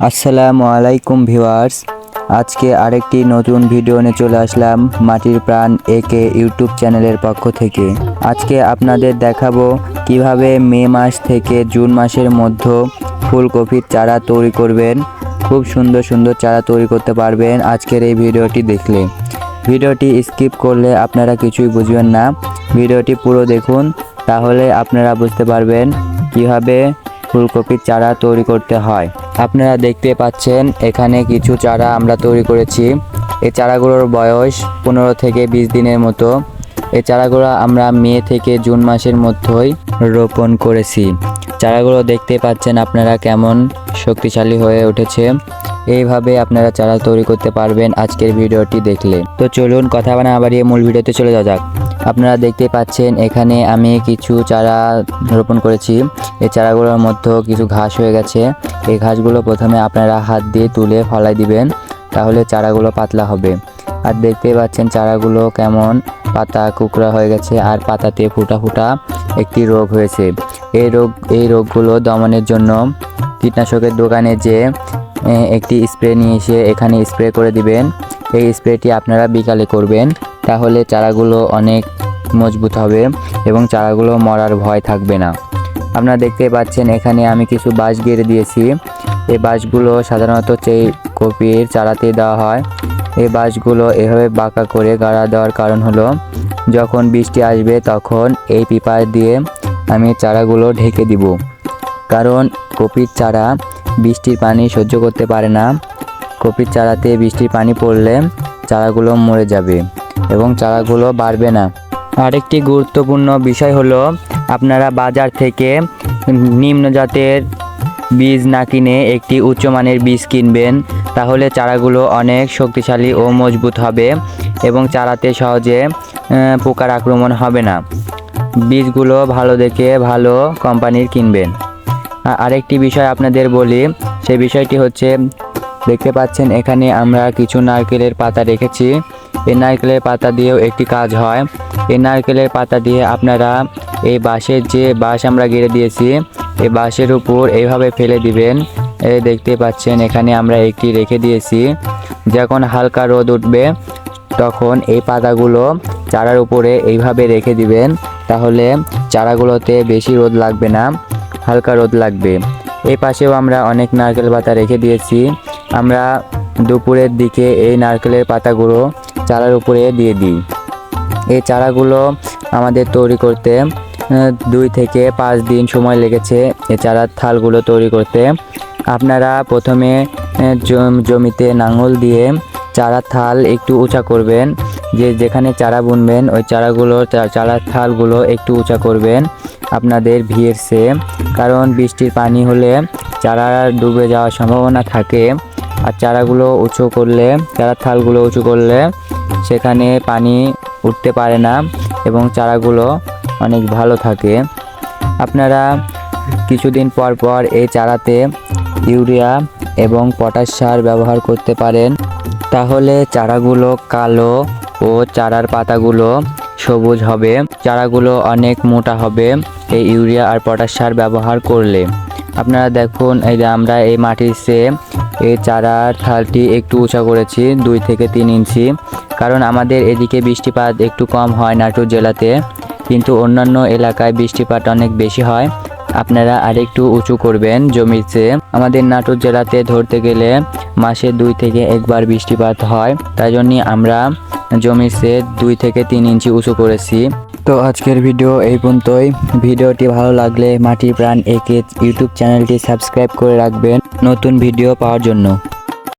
আসসালামু আলাইকুম ভিউয়ার্স। আজকে আরেকটি নতুন ভিডিও নিয়ে চলে আসলাম মাটির প্রাণ একে ইউটিউব চ্যানেলের পক্ষ থেকে। আজকে আপনাদের দেখাবো কীভাবে মে মাস থেকে জুন মাসের মধ্যে ফুলকপির চারা তৈরি করবেন। খুব সুন্দর সুন্দর চারা তৈরি করতে পারবেন আজকের এই ভিডিওটি দেখলে। ভিডিওটি স্কিপ করলে আপনারা কিছুই বুঝবেন না। ভিডিওটি পুরো দেখুন, তাহলে আপনারা বুঝতে পারবেন কীভাবে ফুলকপির চারা তৈরি করতে হয়। আপনারা দেখতে পাচ্ছেন, এখানে কিছু চারা আমরা তৈরি করেছি। এই চারাগুলোর বয়স পনেরো থেকে বিশ দিনের মতো। এই চারাগুলো আমরা মে থেকে জুন মাসের মধ্যেই রোপণ করেছি। চারাগুলো দেখতে পাচ্ছেন আপনারা কেমন শক্তিশালী হয়ে উঠেছে। এইভাবে আপনারা চারা তৈরি করতে পারবেন আজকের ভিডিওটি দেখলে। তো চলুন, কথা বানা বাড়িয়ে মূল ভিডিওতে চলে যাওয়া যাক। আপনারা দেখতে পাচ্ছেন, এখানে আমি কিছু চারা রোপণ করেছি। এই চারাগুলোর মধ্যে কিছু ঘাস হয়ে গেছে। এই ঘাসগুলো প্রথমে আপনারা হাত দিয়ে তুলে ফলাই দিবেন, তাহলে চারাগুলো পাতলা হবে। আর দেখতে পাচ্ছেন চারাগুলো কেমন, পাতা কুকড়া হয়ে গেছে আর পাতাতে ফুটা ফুটা একটি রোগ হয়েছে। এই রোগ, এই রোগগুলো দমনের জন্য কীটনাশকের দোকানে যে একটি স্প্রে নিয়ে এসে এখানে স্প্রে করে দিবেন। এই স্প্রেটি আপনারা বিকালে করবেন, তাহলে চারাগুলো অনেক মজবুত হবে এবং চারাগুলো মরার ভয় থাকবে না। আপনারা দেখতে পাচ্ছেন এখানে আমি কিছু বাঁশ গেড়ে দিয়েছি। এই বাঁশগুলো সাধারণত সেই কপির চারাতে দেওয়া হয়। এই বাঁশগুলো এভাবে বাঁকা করে গাড়া দেওয়ার কারণ হলো, যখন বৃষ্টি আসবে তখন এই পিপার দিয়ে আমি চারাগুলো ঢেকে দিব। কারণ কপির চারা বৃষ্টির পানি সহ্য করতে পারে না। কপির চারাতে বৃষ্টির পানি পড়লে চারাগুলো মরে যাবে এবং চারাগুলো বাড়বে না। আরেকটি গুরুত্বপূর্ণ বিষয় হলো, আপনারা বাজার থেকে নিম্ন জাতের বীজ না কিনে একটি উচ্চমানের বীজ কিনবেন, তাহলে চারাগুলো অনেক শক্তিশালী ও মজবুত হবে এবং চারাতে সহজে পোকার আক্রমণ হবে না। বীজগুলো ভালো দেখে ভালো কোম্পানির কিনবেন। আরেকটি বিষয় আপনাদের বলি সেই বিষয়টি হচ্ছে দেখতে পাচ্ছেন, এখানে আমরা কিছু নারকেলের পাতা রেখেছি এই নারকেলের পাতা দিয়েও একটি কাজ হয়। এই নারকেলের পাতা দিয়ে আপনারা এই বাঁশের যে বাঁশ আমরা গেড়ে দিয়েছি, এই বাঁশের উপর এইভাবে ফেলে দিবেন। এই দেখতে পাচ্ছেন, এখানে আমরা একটি রেখে দিয়েছি। যখন হালকা রোদ উঠবে, তখন এই পাতাগুলো চারার উপরে এইভাবে রেখে দিবেন, তাহলে চারাগুলোতে বেশি রোদ লাগবে না, হালকা রোদ লাগবে। এই পাশেও আমরা অনেক নারকেল পাতা রেখে দিয়েছি। আমরা দুপুরের দিকে এই নারকেলের পাতাগুলো চারার উপরে দিয়ে দিই। এই চারাগুলো আমাদের তৈরি করতে দুই থেকে পাঁচ দিন সময় লেগেছে এই চারার থালগুলো তৈরি করতে। আপনারা প্রথমে জমিতে নাঙল দিয়ে চারার থাল একটু উঁচা করবেন। যে যেখানে চারা বুনবেন, ওই চারাগুলো চারার থালগুলো একটু উঁচা করবেন আপনাদের ভিড়ছে কারণ বৃষ্টির পানি হলে চারা ডুবে যাওয়ার সম্ভাবনা থাকে। আর চারাগুলো উঁচু করলে, চারার থালগুলো উঁচু করলে সেখানে পানি উঠতে পারে না এবং চারাগুলো অনেক ভালো থাকে। আপনারা কিছুদিন পর পর এই চারাতে ইউরিয়া এবং পটাশ সার ব্যবহার করতে পারেন। তাহলে চারাগুলো কালো ও চারার পাতাগুলো সবুজ হবে। চারাগুলো অনেক মোটা হবে এই ইউরিয়া আর পটাশ সার ব্যবহার করলে। আপনারা দেখুন, এই যে আমরা এই মাটির এই চারার থালটি একটু উঁচা করেছি, দুই থেকে তিন ইঞ্চি। কারণ আমাদের এদিকে বৃষ্টিপাত একটু কম হয় নাটোর জেলাতে, কিন্তু অন্যান্য এলাকায় বৃষ্টিপাত অনেক বেশি হয়। আপনারা আরেকটু উঁচু করবেন জমির চেয়ে। আমাদের নাটোর জেলাতে ধরতে গেলে মাসে দুই থেকে একবার বৃষ্টিপাত হয়। তাই জন্যই আমরা জমির চেয়ে দুই থেকে তিন ইঞ্চি উঁচু করেছি। তো আজকের ভিডিও এই পর্যন্তই। ভিডিওটি ভালো লাগলে মাটির প্রাণ একে ইউটিউব চ্যানেলটি সাবস্ক্রাইব করে রাখবেন। নতুন ভিডিও পাওয়ার জন্য।